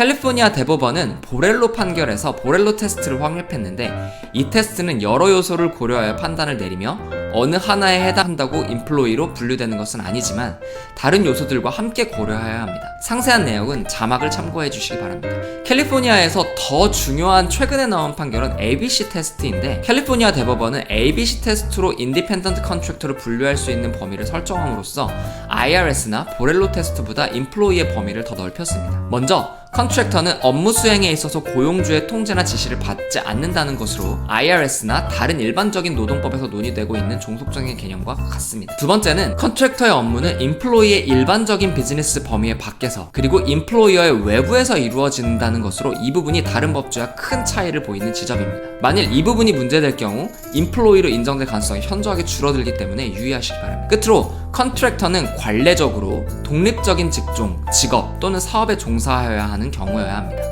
캘리포니아 대법원은 보렐로 판결에서 보렐로 테스트를 확립했는데 이 테스트는 여러 요소를 고려하여 판단을 내리며 어느 하나에 해당한다고 인플로이로 분류되는 것은 아니지만 다른 요소들과 함께 고려해야 합니다. 상세한 내용은 자막을 참고해 주시기 바랍니다. 캘리포니아에서 더 중요한 최근에 나온 판결은 ABC 테스트인데 캘리포니아 대법원은 ABC 테스트로 인디펜던트 컨트랙터를 분류할 수 있는 범위를 설정함으로써 IRS나 보렐로 테스트보다 인플로이의 범위를 더 넓혔습니다. 먼저 컨트랙터는 업무 수행에 있어서 고용주의 통제나 지시를 받지 않는다는 것으로 IRS나 다른 일반적인 노동법에서 논의되고 있는 종속적인 개념과 같습니다. 두 번째는 컨트랙터의 업무는 인플로이의 일반적인 비즈니스 범위의 밖에서 그리고 인플로이어의 외부에서 이루어진다는 것으로 이 부분이 다른 법조와 큰 차이를 보이는 지점입니다. 만일 이 부분이 문제될 경우 인플로이로 인정될 가능성이 현저하게 줄어들기 때문에 유의하시기 바랍니다. 끝으로 컨트랙터는 관례적으로 독립적인 직종, 직업 또는 사업에 종사하여야 하는 경우여야 합니다.